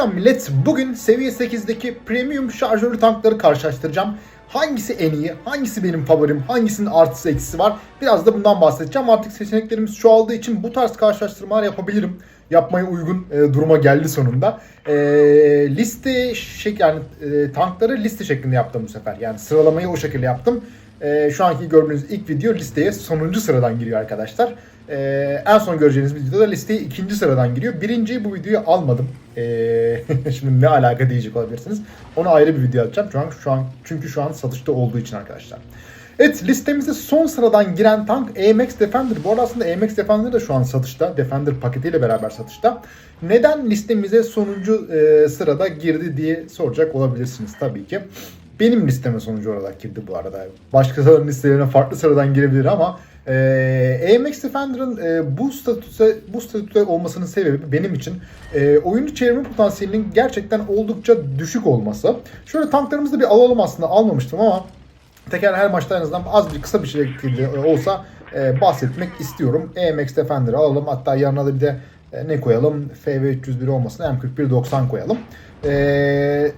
Selam millet. Bugün seviye 8'deki premium şarjörlü tankları karşılaştıracağım. Hangisi en iyi, hangisi benim favorim, hangisinin artısı eksisi var biraz da bundan bahsedeceğim. Artık seçeneklerimiz çoğaldığı için bu tarz karşılaştırmalar yapabilirim. Yapmaya uygun e, duruma geldi sonunda. E, liste şek yani e, tankları liste şeklinde yaptım bu sefer. Yani sıralamayı o şekilde yaptım. E, şu anki gördüğünüz ilk video listeye sonuncu sıradan giriyor arkadaşlar. Ee, en son göreceğiniz videoda listeye ikinci sıradan giriyor. Birinciyi bu videoyu almadım. Ee, şimdi ne alaka diyecek olabilirsiniz. Onu ayrı bir video atacağım. Şu an, şu an çünkü şu an satışta olduğu için arkadaşlar. Evet listemize son sıradan giren tank AMX Defender. Bu arada aslında AMX Defender de şu an satışta. Defender paketiyle beraber satışta. Neden listemize sonuncu e, sırada girdi diye soracak olabilirsiniz tabii ki. Benim listeme sonucu olarak girdi bu arada. Başkalarının listelerine farklı sıradan girebilir ama e, AMX Defender'ın e, bu statüse bu statüde olmasının sebebi benim için e, oyuncu çevirme potansiyelinin gerçekten oldukça düşük olması. Şöyle tanklarımızı bir alalım aslında almamıştım ama teker her maçta en azından az bir kısa bir şekilde olsa e, bahsetmek istiyorum. AMX Defender'ı alalım hatta yanına da bir de e, ne koyalım? FV301 olmasın M4190 koyalım. Eee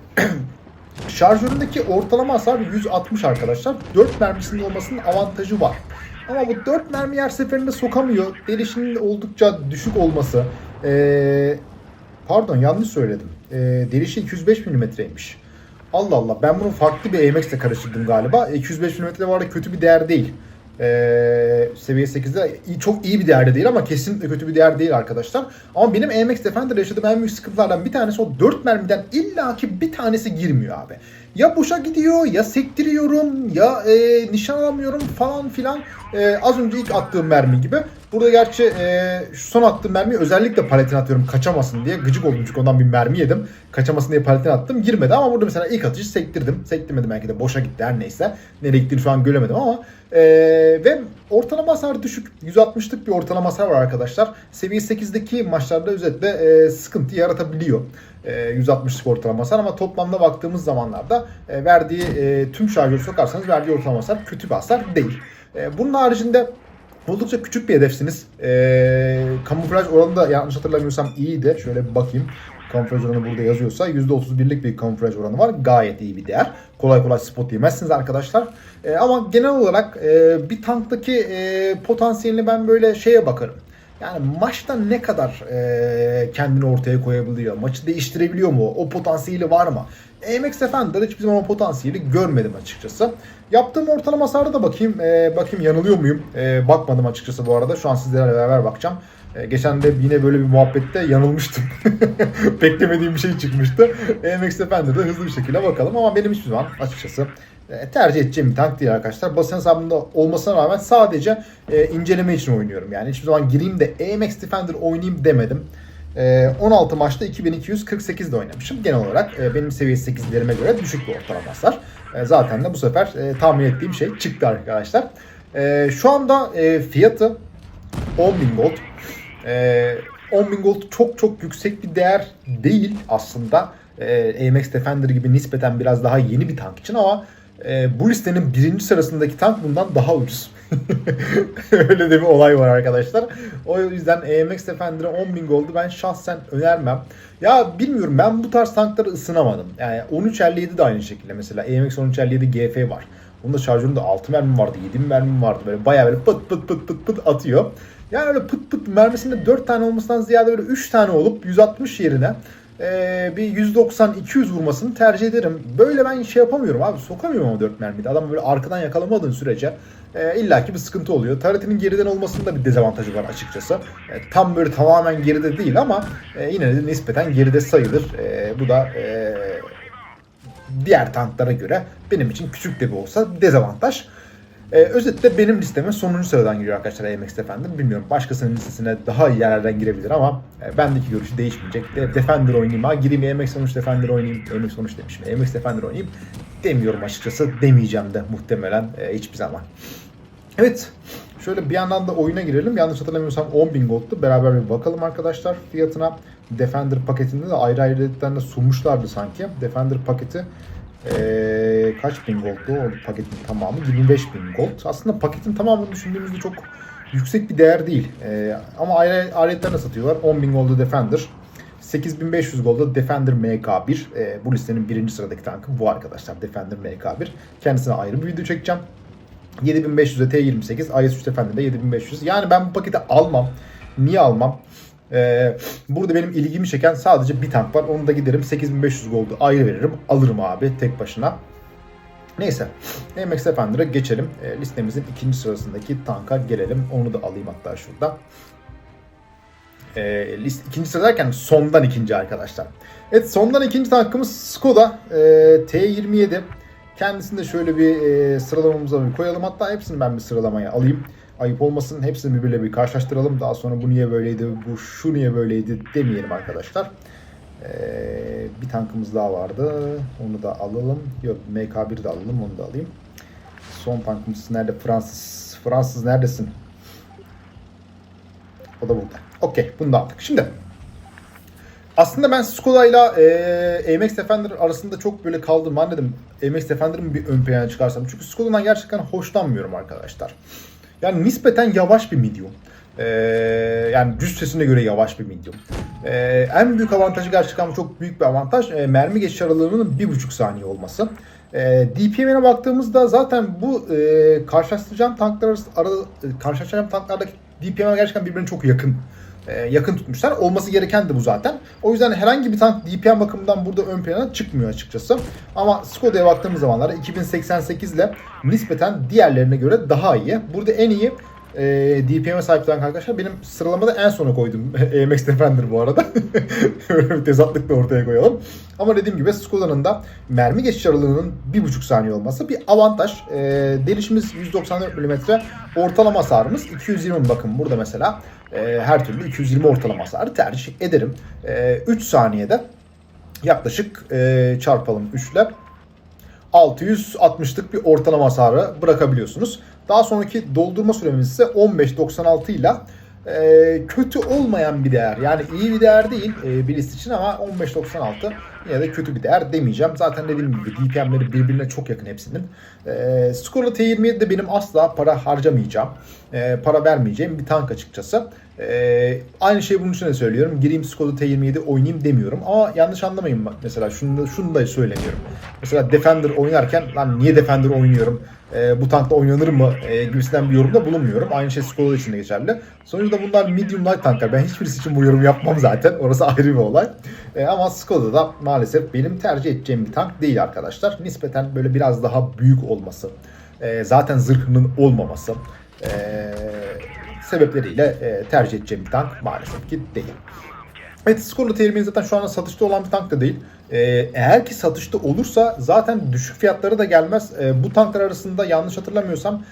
Şarjöründeki ortalama hasar 160 arkadaşlar. 4 mermisinin olmasının avantajı var. Ama bu 4 mermi her seferinde sokamıyor. Delişinin oldukça düşük olması. Ee, pardon yanlış söyledim. Ee, delişi 205 milimetreymiş. Allah Allah ben bunu farklı bir AMX ile karıştırdım galiba. 205 mm bu arada kötü bir değer değil. Ee, seviye 8'de iyi, çok iyi bir değerde değil ama kesinlikle kötü bir değer değil arkadaşlar. Ama benim AMX Defender yaşadığım en büyük sıkıntılardan bir tanesi o 4 mermiden illaki bir tanesi girmiyor abi. Ya boşa gidiyor ya sektiriyorum ya e, nişan alamıyorum falan filan. E, az önce ilk attığım mermi gibi. Burada gerçi e, şu son attığım mermiyi özellikle paletine atıyorum kaçamasın diye. Gıcık oldum çünkü ondan bir mermi yedim. Kaçamasın diye paletine attım. Girmedi ama burada mesela ilk atışı sektirdim. Sektirmedim belki de boşa gitti her neyse. Nereye gittiğini şu an göremedim ama. E, ve ortalama hasar düşük. 160'lık bir ortalama hasar var arkadaşlar. Seviye 8'deki maçlarda özetle e, sıkıntı yaratabiliyor. E, 160'lık ortalama hasar ama toplamda baktığımız zamanlarda e, verdiği e, tüm şarjörü sokarsanız verdiği ortalama hasar kötü bir hasar değil. E, bunun haricinde Oldukça küçük bir hedefsiniz. Ee, kamuflaj oranı da yanlış hatırlamıyorsam iyiydi. Şöyle bir bakayım. Kamuflaj oranı burada yazıyorsa %31'lik bir kamuflaj oranı var. Gayet iyi bir değer. Kolay kolay spot yemezsiniz arkadaşlar. Ee, ama genel olarak e, bir tanktaki e, potansiyelini ben böyle şeye bakarım. Yani maçta ne kadar e, kendini ortaya koyabiliyor? Maçı değiştirebiliyor mu? O potansiyeli var mı? AMX Defender'da hiçbir zaman potansiyeli görmedim açıkçası. Yaptığım ortalama hasarda da bakayım. E, bakayım yanılıyor muyum? E, bakmadım açıkçası bu arada. Şu an sizlerle beraber bakacağım. E, geçen de yine böyle bir muhabbette yanılmıştım. Beklemediğim bir şey çıkmıştı. AMX Defender'da hızlı bir şekilde bakalım. Ama benim hiçbir zaman açıkçası e, tercih edeceğim bir tank değil arkadaşlar. Basın hesabında olmasına rağmen sadece e, inceleme için oynuyorum. Yani hiçbir zaman gireyim de AMX Defender oynayayım demedim. E, 16 maçta 2248 de oynamışım. Genel olarak e, benim seviye 8'lerime göre düşük bir ortalama hasar. E, zaten de bu sefer e, tahmin ettiğim şey çıktı arkadaşlar. Şu anda fiyatı 10.000 gold. E, 10.000 gold çok çok yüksek bir değer değil aslında. AMX Defender gibi nispeten biraz daha yeni bir tank için ama bu listenin birinci sırasındaki tank bundan daha ucuz. Öyle de bir olay var arkadaşlar. O yüzden AMX Defender'a 10.000 gold'u ben şahsen önermem. Ya bilmiyorum ben bu tarz tankları ısınamadım. Yani 1357 de aynı şekilde mesela AMX 1357 GF var. Onun da şarjöründe 6 mermi vardı, 7 mermi vardı. Böyle bayağı böyle pıt pıt pıt pıt pıt atıyor. Yani öyle pıt pıt mermisinde 4 tane olmasından ziyade böyle 3 tane olup 160 yerine ee, bir 190-200 vurmasını tercih ederim. Böyle ben şey yapamıyorum abi sokamıyorum ama 4 mermide. Adam böyle arkadan yakalamadığın sürece e, illaki bir sıkıntı oluyor. Taretinin geriden olmasında bir dezavantajı var açıkçası. E, tam böyle tamamen geride değil ama e, yine de nispeten geride sayılır. E, bu da e, diğer tanklara göre benim için küçük de bir olsa dezavantaj. Ee, özetle benim listeme sonuncu sıradan giriyor arkadaşlar AMX Defender. Bilmiyorum başkasının listesine daha iyi yerlerden girebilir ama e, bendeki görüşü değişmeyecek. De, Defender oynayayım ha gireyim AMX sonuç Defender oynayayım. AMX sonuç demişim. AMX Defender oynayayım demiyorum açıkçası. Demeyeceğim de muhtemelen e, hiçbir zaman. Evet. Şöyle bir yandan da oyuna girelim. Yanlış hatırlamıyorsam 10.000 gold'tu. Beraber bir bakalım arkadaşlar fiyatına. Defender paketinde de ayrı ayrı dediklerinde sunmuşlardı sanki. Defender paketi ee, kaç bin gold'du o paketin tamamı? 25 bin gold. Aslında paketin tamamını düşündüğümüzde çok yüksek bir değer değil. Ee, ama ayrı aletlerle satıyorlar. 10 bin gold'u Defender. 8500 golda Defender MK1. E, bu listenin birinci sıradaki tankı bu arkadaşlar. Defender MK1. Kendisine ayrı bir video çekeceğim. 7500'e T28, IS-3 Defender'de 7500. Yani ben bu paketi almam. Niye almam? Ee, burada benim ilgimi çeken sadece bir tank var. Onu da giderim 8500 gold'u ayrı veririm. Alırım abi tek başına. Neyse. MX Defender'a geçelim. E, listemizin ikinci sırasındaki tanka gelelim. Onu da alayım hatta şurada. E, list, ikinci sıra derken sondan ikinci arkadaşlar. Evet sondan ikinci tankımız Skoda e, T27. Kendisini de şöyle bir e, sıralamamıza koyalım. Hatta hepsini ben bir sıralamaya alayım. Ayıp olmasın. Hepsini birbiriyle bir karşılaştıralım. Daha sonra bu niye böyleydi, bu şu niye böyleydi demeyelim arkadaşlar. Ee, bir tankımız daha vardı. Onu da alalım. Yok MK1 de alalım. Onu da alayım. Son tankımız nerede? Fransız. Fransız neredesin? O da burada. Okey. Bunu da aldık. Şimdi aslında ben Skoda ile e, AMX Defender arasında çok böyle kaldım. Ben dedim AMX Defender'ı bir ön plana çıkarsam. Çünkü Skoda'dan gerçekten hoşlanmıyorum arkadaşlar. Yani nispeten yavaş bir medium. Ee, yani düz sesine göre yavaş bir medium. Ee, en büyük avantajı gerçekten çok büyük bir avantaj. Ee, mermi geçiş aralığının bir buçuk saniye olması. Ee, DPM'ine baktığımızda zaten bu e, karşılaştıracağım tanklar arası, ara, e, karşılaştıracağım tanklardaki DPM'e gerçekten birbirine çok yakın e, yakın tutmuşlar. Olması gereken de bu zaten. O yüzden herhangi bir tank DPM bakımından burada ön plana çıkmıyor açıkçası. Ama Skoda'ya baktığımız zamanlar 2088 ile nispeten diğerlerine göre daha iyi. Burada en iyi e, DPM'e sahip tank arkadaşlar benim sıralamada en sona koydum. AMX Defender bu arada. Öyle bir tezatlık da ortaya koyalım. Ama dediğim gibi Skoda'nın da mermi geçiş aralığının 1.5 saniye olması bir avantaj. E, delişimiz 194 mm. Ortalama hasarımız 220 bakın burada mesela. E, her türlü 220 ortalama hasarı tercih ederim. E, 3 saniyede yaklaşık e, çarpalım 3 ile 660'lık bir ortalama hasarı bırakabiliyorsunuz. Daha sonraki doldurma süremiz ise 15.96 ile e, kötü olmayan bir değer. Yani iyi bir değer değil e, bir list için ama 15.96 yine de kötü bir değer demeyeceğim. Zaten dediğim gibi DPM'leri birbirine çok yakın hepsinin. E, Skoda T27'de benim asla para harcamayacağım. E, para vermeyeceğim bir tank açıkçası. E, aynı şeyi bunun için de söylüyorum. Gireyim Skoda T27 oynayayım demiyorum. Ama yanlış anlamayın mesela şunu da, şunu da söylemiyorum. Mesela Defender oynarken lan niye Defender oynuyorum? E, bu tankla oynanır mı? E, gibisinden bir yorumda bulunmuyorum. Aynı şey Skoda için de geçerli. Sonuçta bunlar medium light tanklar. Ben hiçbirisi için bu yorum yapmam zaten. Orası ayrı bir olay. E, ama Skoda da maalesef benim tercih edeceğim bir tank değil arkadaşlar. Nispeten böyle biraz daha büyük olması. E, zaten zırhının olmaması. E, sebepleriyle e, tercih edeceğim bir tank maalesef ki değil. Evet Skoda T20 zaten şu anda satışta olan bir tank da değil. Ee, eğer ki satışta olursa zaten düşük fiyatları da gelmez. Ee, bu tanklar arasında yanlış hatırlamıyorsam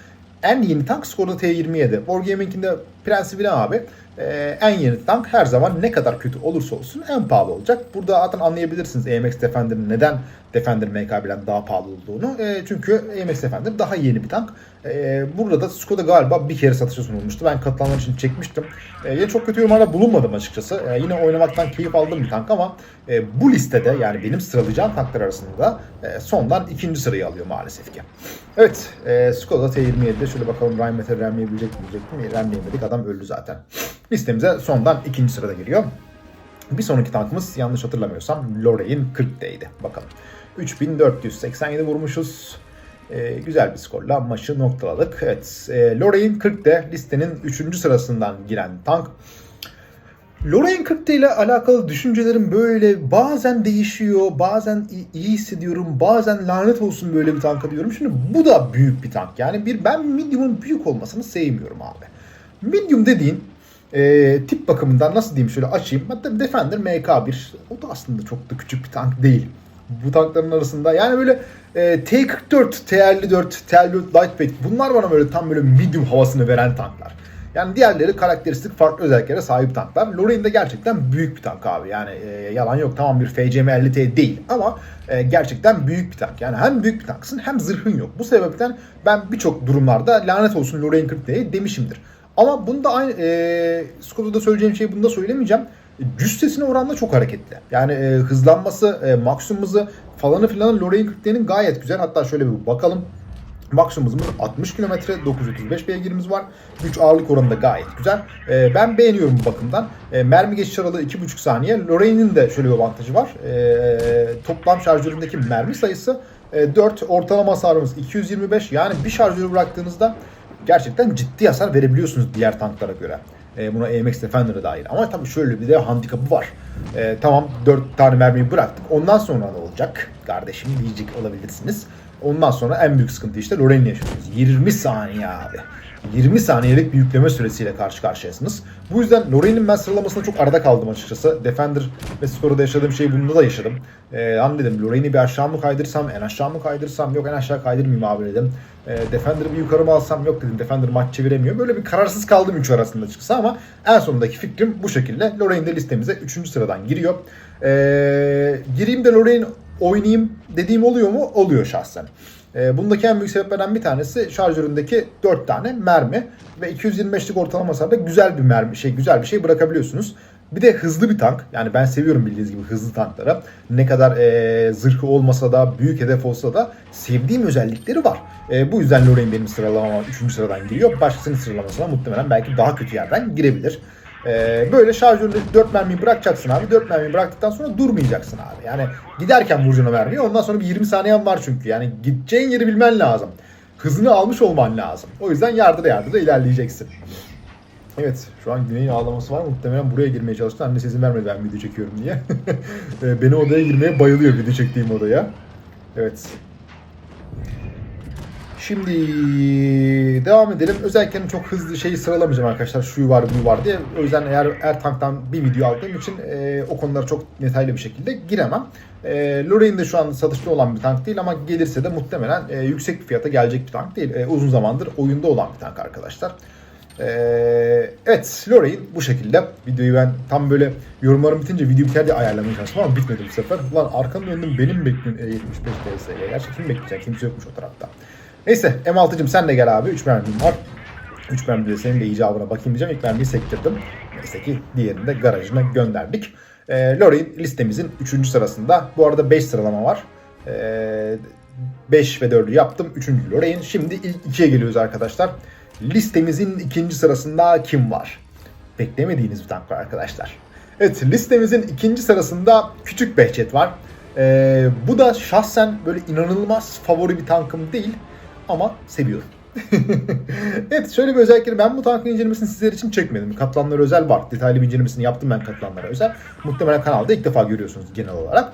en yeni tank Skoda T27. Wargaming'in de prensibi ne abi? Ee, en yeni tank her zaman ne kadar kötü olursa olsun en pahalı olacak. Burada zaten anlayabilirsiniz AMX Defender'ın neden Defender MK1'den daha pahalı olduğunu. E, çünkü AMX Defender daha yeni bir tank. E, burada da Skoda galiba bir kere satışa sunulmuştu. Ben katılanlar için çekmiştim. E, yine çok kötü yorumlarda bulunmadım açıkçası. E, yine oynamaktan keyif aldığım bir tank ama e, bu listede yani benim sıralayacağım tanklar arasında e, sondan ikinci sırayı alıyor maalesef ki. Evet e, Skoda T27'de şöyle bakalım Rheinmetall remleyebilecek mi diyecektim. Remleyemedik adam öldü zaten. Listemize sondan ikinci sırada geliyor. Bir sonraki tankımız yanlış hatırlamıyorsam Lorraine 40'deydi. Bakalım. 3487 vurmuşuz. Ee, güzel bir skorla maçı noktaladık. Evet, e, Lorraine 40'de listenin 3. sırasından giren tank. Lorraine 40'te ile alakalı düşüncelerim böyle bazen değişiyor, bazen iyi hissediyorum, bazen lanet olsun böyle bir tanka diyorum. Şimdi bu da büyük bir tank. Yani bir ben medium'un büyük olmasını sevmiyorum abi. Medium dediğin e, tip bakımından nasıl diyeyim şöyle açayım. Hatta Defender MK1 o da aslında çok da küçük bir tank değil. Bu tankların arasında yani böyle e, T44, T54, T54 Lightweight bunlar bana böyle tam böyle medium havasını veren tanklar. Yani diğerleri karakteristik farklı özelliklere sahip tanklar. Lorraine de gerçekten büyük bir tank abi. Yani e, yalan yok tamam bir FCM 50T değil ama e, gerçekten büyük bir tank. Yani hem büyük bir tanksın hem zırhın yok. Bu sebepten ben birçok durumlarda lanet olsun Lorraine 40 diye demişimdir. Ama bunda aynı e, Skoda'da söyleyeceğim şeyi bunda söylemeyeceğim. Cüssesine oranla çok hareketli. Yani e, hızlanması, e, maksimum falanı filanı Lorraine 40'lerin gayet güzel. Hatta şöyle bir bakalım. Maksimumumuz 60 km, 935 beygirimiz var. Güç ağırlık oranı da gayet güzel. Ee, ben beğeniyorum bu bakımdan. Ee, mermi geçiş aralığı 2,5 saniye. Lorraine'in de şöyle bir avantajı var. Ee, toplam şarjöründeki mermi sayısı e, 4. Ortalama hasarımız 225. Yani bir şarjörü bıraktığınızda gerçekten ciddi hasar verebiliyorsunuz diğer tanklara göre. E, buna AMX Defender'a dahil. Ama tabii şöyle bir de handikapı var. E, tamam 4 tane mermiyi bıraktık. Ondan sonra ne olacak? Kardeşim diyecek olabilirsiniz. Ondan sonra en büyük sıkıntı işte Lorraine'le yaşıyorsunuz. 20 saniye abi. 20 saniyelik bir yükleme süresiyle karşı karşıyasınız. Bu yüzden Lorraine'in ben sıralamasında çok arada kaldım açıkçası. Defender ve Scora'da yaşadığım şeyi bunda da yaşadım. Ee, hani dedim Lorraine'i bir aşağı mı kaydırsam, en aşağı mı kaydırsam, yok en aşağı kaydırmayayım abi dedim. Ee, Defender'ı bir yukarı mı alsam, yok dedim Defender maç çeviremiyor. Böyle bir kararsız kaldım üç arasında açıkçası ama en sonundaki fikrim bu şekilde. Lorraine de listemize 3. sıradan giriyor. Ee, gireyim de Lorraine oynayayım dediğim oluyor mu? Oluyor şahsen. E, bundaki en büyük sebeplerden bir tanesi şarjöründeki 4 tane mermi ve 225'lik ortalama hasarda güzel bir mermi şey güzel bir şey bırakabiliyorsunuz. Bir de hızlı bir tank. Yani ben seviyorum bildiğiniz gibi hızlı tankları. Ne kadar e, zırhı olmasa da, büyük hedef olsa da sevdiğim özellikleri var. E, bu yüzden Lorraine benim sıralamama 3. sıradan giriyor. Başkasının sıralamasına muhtemelen belki daha kötü yerden girebilir. Ee, böyle şarjörde 4 mermiyi bırakacaksın abi. 4 mermiyi bıraktıktan sonra durmayacaksın abi. Yani giderken vuracaksın o mermiyi. Ondan sonra bir 20 saniyen var çünkü. Yani gideceğin yeri bilmen lazım. Hızını almış olman lazım. O yüzden yardıra yardıra ilerleyeceksin. Evet şu an Güney'in ağlaması var. Muhtemelen buraya girmeye çalıştı. Annesi izin vermedi ben video çekiyorum diye. Ee, Benim odaya girmeye bayılıyor video çektiğim odaya. Evet. Şimdi devam edelim. Özellikle çok hızlı şeyi sıralamayacağım arkadaşlar. Şu var bu var diye. O yüzden eğer er tanktan bir video aldığım için e, o konulara çok detaylı bir şekilde giremem. E, Lorraine de şu anda satışta olan bir tank değil ama gelirse de muhtemelen e, yüksek bir fiyata gelecek bir tank değil. E, uzun zamandır oyunda olan bir tank arkadaşlar. E, evet Lorraine bu şekilde. Videoyu ben tam böyle yorumlarım bitince video biter diye ayarlamaya çalıştım ama bitmedi bu sefer. Ulan arkanı döndüm benim bekliyorum E75 DS'ye. Gerçi kim bekleyecek? Kimse yokmuş o tarafta. Neyse M6'cım sen de gel abi. 3 mermim var. 3 mermi de senin de icabına bakayım diyeceğim. İlk mermiyi sektirdim. Neyse ki diğerini de garajına gönderdik. E, Lorraine listemizin 3. sırasında. Bu arada 5 sıralama var. E, 5 ve 4'ü yaptım. 3. Lorraine. Şimdi ilk 2'ye geliyoruz arkadaşlar. Listemizin ikinci sırasında kim var? Beklemediğiniz bir tank var arkadaşlar. Evet listemizin ikinci sırasında Küçük Behçet var. Ee, bu da şahsen böyle inanılmaz favori bir tankım değil ama seviyorum. evet şöyle bir özellikleri ben bu tankın incelemesini sizler için çekmedim. Katlanlara özel var. Detaylı bir incelemesini yaptım ben katlanlara özel. Muhtemelen kanalda ilk defa görüyorsunuz genel olarak.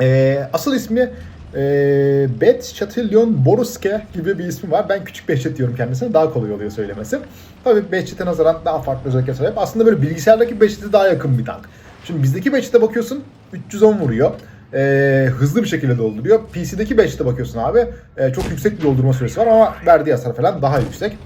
Ee, asıl ismi e, Bet Chatillon Boruske gibi bir ismi var. Ben küçük Behçet diyorum kendisine. Daha kolay oluyor söylemesi. Tabii Behçet'e nazaran daha farklı özellikler sahip. Aslında böyle bilgisayardaki Behçet'e daha yakın bir tank. Şimdi bizdeki Behçet'e bakıyorsun 310 vuruyor. Ee, hızlı bir şekilde dolduruyor. PC'deki Behçet'e bakıyorsun abi. e, çok yüksek bir doldurma süresi var ama verdiği hasar falan daha yüksek.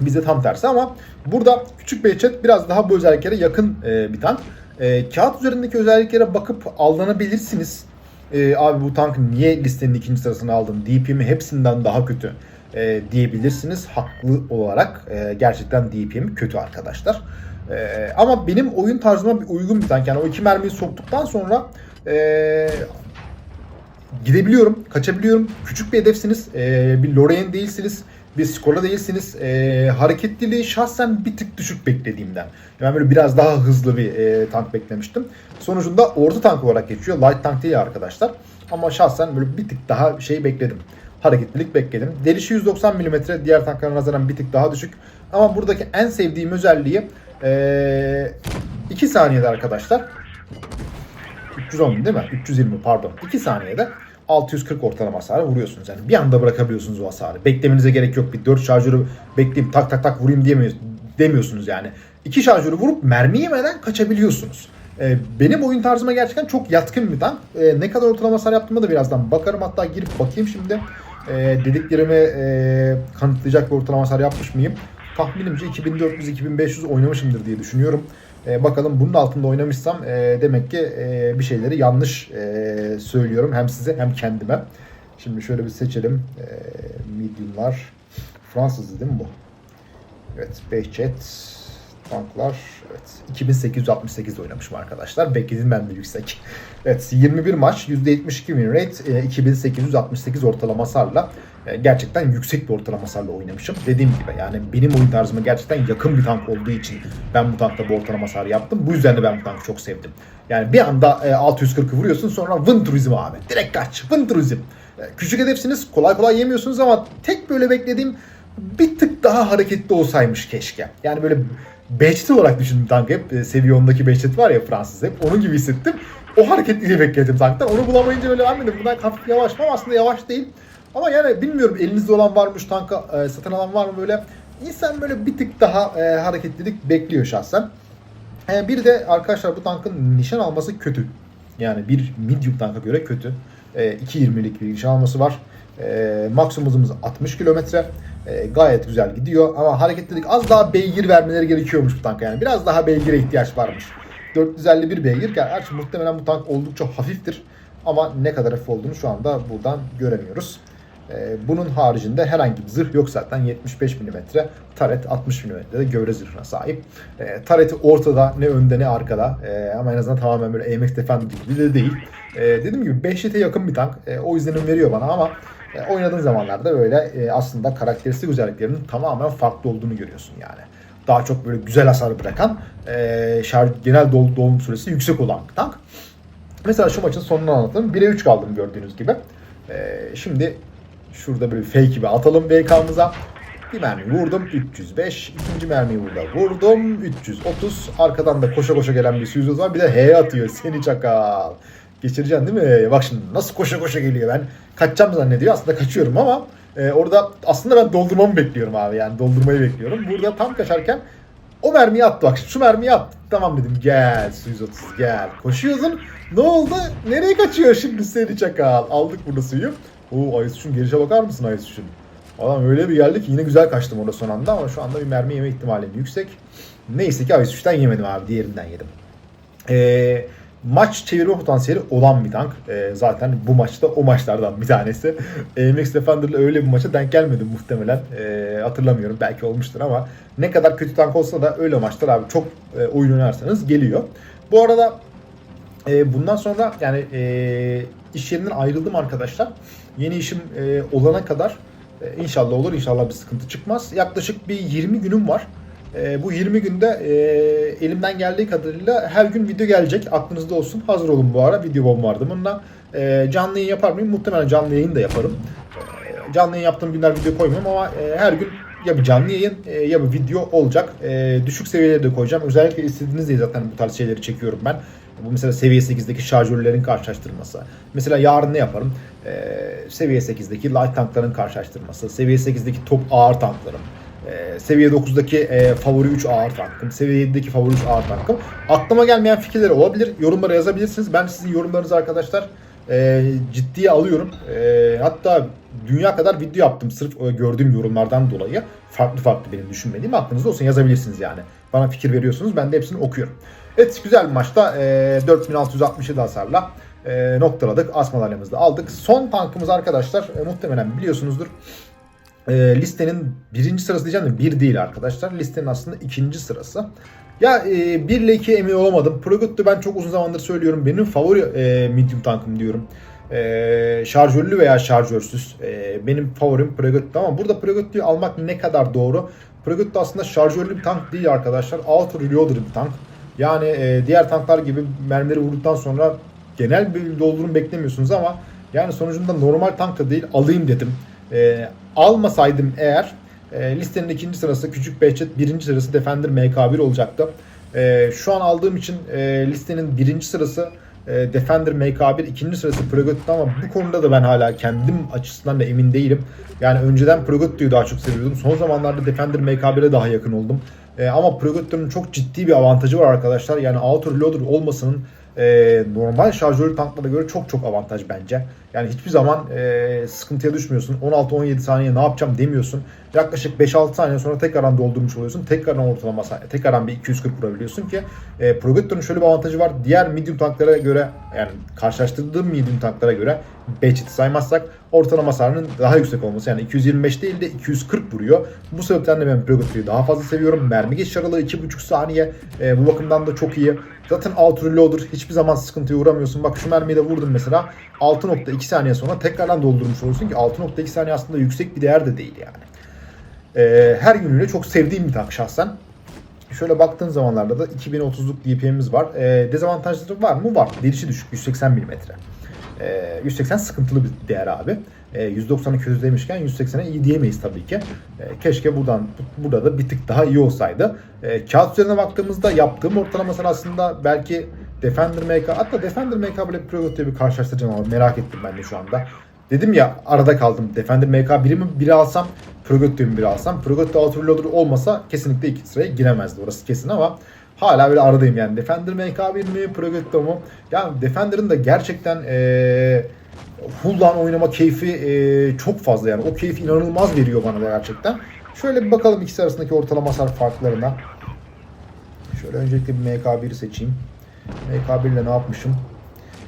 Bizde tam tersi ama burada küçük Behçet biraz daha bu özelliklere yakın e, bir tank. E, kağıt üzerindeki özelliklere bakıp aldanabilirsiniz. E, abi bu tank niye listenin ikinci sırasına aldın? DPM'i hepsinden daha kötü e, diyebilirsiniz. Haklı olarak e, gerçekten DPM kötü arkadaşlar. E, ama benim oyun tarzıma uygun bir tank. Yani o iki mermiyi soktuktan sonra e, gidebiliyorum, kaçabiliyorum. Küçük bir hedefsiniz. E, bir Lorraine değilsiniz. Bir Skola değilsiniz. E, hareketliliği şahsen bir tık düşük beklediğimden. Yani böyle biraz daha hızlı bir e, tank beklemiştim. Sonucunda orta tank olarak geçiyor. Light tank değil arkadaşlar. Ama şahsen böyle bir tık daha şey bekledim. Hareketlilik bekledim. Delişi 190 mm diğer tanklara nazaran bir tık daha düşük. Ama buradaki en sevdiğim özelliği 2 saniyede arkadaşlar 310 değil mi? 320 pardon. 2 saniyede 640 ortalama hasarı vuruyorsunuz. Yani bir anda bırakabiliyorsunuz o hasarı. Beklemenize gerek yok. Bir 4 şarjörü bekleyeyim tak tak tak vurayım diyemiyorsunuz, demiyorsunuz yani. 2 şarjörü vurup mermi yemeden kaçabiliyorsunuz. Ee, benim oyun tarzıma gerçekten çok yatkın bir tank. Ee, ne kadar ortalama hasar yaptığıma da birazdan bakarım. Hatta girip bakayım şimdi. Ee, dediklerimi e, kanıtlayacak bir ortalama hasar yapmış mıyım? Tahminimce 2400-2500 oynamışımdır diye düşünüyorum. E, bakalım bunun altında oynamışsam e, demek ki e, bir şeyleri yanlış e, söylüyorum hem size hem kendime. Şimdi şöyle bir seçelim. E, medium'lar Fransız değil mi bu? Evet, Behçet. Tanklar evet 2868 oynamışım arkadaşlar. Beklediğim ben de yüksek. Evet 21 maç %72 win rate e, 2868 ortalama hasarla e, gerçekten yüksek bir ortalama hasarla oynamışım. Dediğim gibi yani benim oyun tarzıma gerçekten yakın bir tank olduğu için ben bu tankta bu ortalama hasarı yaptım. Bu yüzden de ben bu tankı çok sevdim. Yani bir anda e, 640'ı vuruyorsun sonra Wind Turizm abi. Direkt kaç. Wind Turizm. E, küçük hedefsiniz kolay kolay yemiyorsunuz ama tek böyle beklediğim bir tık daha hareketli olsaymış keşke. Yani böyle Behçet olarak düşündüm tank hep. E, seviye 10'daki Behçet var ya Fransız hep. Onun gibi hissettim. O hareketliliği bekledim tanktan. Onu bulamayınca böyle anladım. Bundan hafif yavaş ama aslında yavaş değil. Ama yani bilmiyorum elinizde olan varmış tanka e, satın alan var mı böyle. İnsan böyle bir tık daha e, hareketlilik bekliyor şahsen. E, bir de arkadaşlar bu tankın nişan alması kötü. Yani bir medium tanka göre kötü. E, 2.20'lik bir nişan alması var. E, maksimum hızımız 60 kilometre. E, gayet güzel gidiyor ama hareketlilik az daha beygir vermeleri gerekiyormuş bu tanka yani. Biraz daha beygire ihtiyaç varmış. 451 beygir. Gerçi muhtemelen bu tank oldukça hafiftir. Ama ne kadar hafif olduğunu şu anda buradan göremiyoruz. E, bunun haricinde herhangi bir zırh yok zaten. 75 mm taret 60 mm de gövre zırhına sahip. E, tareti ortada ne önde ne arkada. E, ama en azından tamamen böyle AMX Defender gibi de değil. Dediğim gibi 5 yete yakın bir tank. O izlenim veriyor bana ama e, oynadığın zamanlarda böyle e, aslında karakteristik özelliklerinin tamamen farklı olduğunu görüyorsun yani. Daha çok böyle güzel hasar bırakan, e, şarj, genel dol, dolum süresi yüksek olan tank. Mesela şu maçın sonunu anlatalım. 1'e 3 kaldım gördüğünüz gibi. E, şimdi şurada böyle fake gibi atalım BK'mıza. Bir mermi vurdum 305. ikinci mermiyi burada vurdum 330. Arkadan da koşa koşa gelen bir Suizot var. Bir de H atıyor seni çakal. Geçireceksin değil mi? Bak şimdi nasıl koşa koşa geliyor ben. Kaçacağım zannediyor. Aslında kaçıyorum ama e, orada aslında ben doldurmamı bekliyorum abi. Yani doldurmayı bekliyorum. Burada tam kaçarken o mermiyi attı bak. Şu mermiyi attı. Tamam dedim gel su 130 gel. Koşuyorsun. Ne oldu? Nereye kaçıyor şimdi seni çakal? Aldık burada suyu. Oo Aysuç'un gelişe bakar mısın Aysuç'un? Adam öyle bir geldi ki yine güzel kaçtım orada son anda ama şu anda bir mermi yeme ihtimalim yüksek. Neyse ki Aysuç'tan yemedim abi. Diğerinden yedim. Eee maç çevirme potansiyeli olan bir tank. E, zaten bu maçta o maçlardan bir tanesi. AMX Defender'la öyle bir maça denk gelmedim muhtemelen. E, hatırlamıyorum. Belki olmuştur ama ne kadar kötü tank olsa da öyle maçlar abi çok e, oyun oynarsanız geliyor. Bu arada e, bundan sonra yani e, iş yerinden ayrıldım arkadaşlar. Yeni işim e, olana kadar e, inşallah olur. inşallah bir sıkıntı çıkmaz. Yaklaşık bir 20 günüm var. E, bu 20 günde e, elimden geldiği kadarıyla her gün video gelecek. Aklınızda olsun. Hazır olun bu ara. Video bombardımınla. E, canlı yayın yapar mıyım? Muhtemelen canlı yayın da yaparım. E, canlı yayın yaptığım günler video koymam ama e, her gün ya bir canlı yayın e, ya bir video olacak. E, düşük seviyelere de koyacağım. Özellikle istediğiniz diye zaten bu tarz şeyleri çekiyorum ben. Bu mesela seviye 8'deki şarjörlerin karşılaştırması. Mesela yarın ne yaparım? Ee, seviye 8'deki light tankların karşılaştırması. Seviye 8'deki top ağır tankların. Ee, seviye 9'daki e, favori 3 ağır tankım. Seviye 7'deki favori 3 ağır tankım. Aklıma gelmeyen fikirler olabilir. Yorumlara yazabilirsiniz. Ben sizin yorumlarınızı arkadaşlar e, ciddiye alıyorum. E, hatta dünya kadar video yaptım sırf o gördüğüm yorumlardan dolayı. Farklı farklı benim düşünmediğim aklınızda olsun yazabilirsiniz yani. Bana fikir veriyorsunuz ben de hepsini okuyorum. Evet güzel bir maçta e, 4667 hasarla e, noktaladık. As madalyamızı da aldık. Son tankımız arkadaşlar e, muhtemelen biliyorsunuzdur. E, listenin birinci sırası diyeceğim de bir değil arkadaşlar. Listenin aslında ikinci sırası. Ya e, 1 ile 2 emin olamadım. Progut'tu ben çok uzun zamandır söylüyorum. Benim favori e, medium tankım diyorum. E, şarjörlü veya şarjörsüz. E, benim favorim Progut'tu ama burada Progut'u almak ne kadar doğru? Progut'tu aslında şarjörlü bir tank değil arkadaşlar. Auto reloader bir tank. Yani e, diğer tanklar gibi mermileri vurduktan sonra genel bir doldurum beklemiyorsunuz ama yani sonucunda normal tank da değil alayım dedim. E, almasaydım eğer e, listenin ikinci sırası Küçük Behçet, birinci sırası Defender MK1 olacaktı. E, şu an aldığım için e, listenin birinci sırası e, Defender MK1, ikinci sırası Progotto ama bu konuda da ben hala kendim açısından da emin değilim. Yani önceden Progotto'yu daha çok seviyordum. Son zamanlarda Defender MK1'e daha yakın oldum. E, ama Progotto'nun çok ciddi bir avantajı var arkadaşlar. Yani auto reloader olmasının e, normal şarjörlü tanklara göre çok çok avantaj bence. Yani hiçbir zaman e, sıkıntıya düşmüyorsun. 16-17 saniye ne yapacağım demiyorsun. Yaklaşık 5-6 saniye sonra tekrardan doldurmuş oluyorsun. Tekrardan ortalama tekrardan bir 240 vurabiliyorsun ki e, Progetto'nun şöyle bir avantajı var. Diğer medium tanklara göre yani karşılaştırdığım medium tanklara göre Batchet'i saymazsak ortalama hasarının daha yüksek olması. Yani 225 değil de 240 vuruyor. Bu sebepten de ben Pregoto'yu daha fazla seviyorum. Mermi geçiş aralığı 2.5 saniye. E, bu bakımdan da çok iyi. Zaten alt reloader hiçbir zaman sıkıntıya uğramıyorsun. Bak şu mermiyi de vurdum mesela. 6.2 saniye sonra tekrardan doldurmuş olursun ki 6.2 saniye aslında yüksek bir değer de değil yani. E, her yönüyle çok sevdiğim bir tank şahsen. Şöyle baktığın zamanlarda da 2030'luk DPM'imiz var. E, dezavantajları var mı? Var. Delişi düşük. 180 mm. E, 180 sıkıntılı bir değer abi. E, 190'ı kötü demişken 180'e iyi diyemeyiz tabii ki. E, keşke buradan burada da bir tık daha iyi olsaydı. E, kağıt üzerine baktığımızda yaptığım ortalamasını aslında belki Defender MK hatta Defender MK bile Pregoto'ya bir karşılaştıracağım ama merak ettim ben de şu anda. Dedim ya arada kaldım. Defender MK biri mi biri alsam Progotto'yu mu biri alsam. Progotto Outer Reloader olmasa kesinlikle iki sıraya giremezdi orası kesin ama hala böyle aradayım yani. Defender MK1 mi Progotto mu? Ya Defender'ın da gerçekten ee, Hull'dan oynama keyfi ee, çok fazla yani. O keyif inanılmaz veriyor bana gerçekten. Şöyle bir bakalım ikisi arasındaki ortalama hasar farklarına. Şöyle öncelikle bir MK1'i seçeyim. MK1 ile ne yapmışım?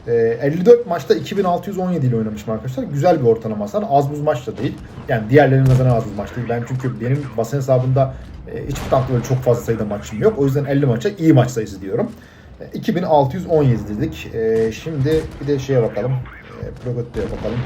Ee, 54 maçta 2617 ile oynamışım arkadaşlar. Güzel bir ortalama hasar. Az buz maç da değil. Yani diğerlerinin nazaran az buz maç değil. Ben çünkü benim basın hesabında e, hiçbir tankta böyle çok fazla sayıda maçım yok. O yüzden 50 maça iyi maç sayısı diyorum. E, 2617 dedik. E, şimdi bir de şeye bakalım. Progotto'ya bakalım.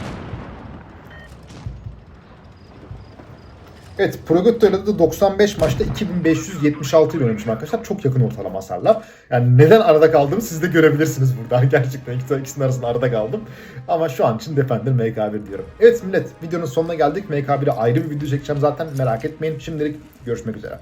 Evet Progotto'yla da 95 maçta 2576 ile oynamışım arkadaşlar. Çok yakın ortalama hasarlar. Yani neden arada kaldığımı siz de görebilirsiniz burada. Gerçekten ikisi- ikisinin arasında arada kaldım. Ama şu an için Defender MK1 diyorum. Evet millet videonun sonuna geldik. MK1'e ayrı bir video çekeceğim zaten merak etmeyin. Şimdilik görüşmek üzere.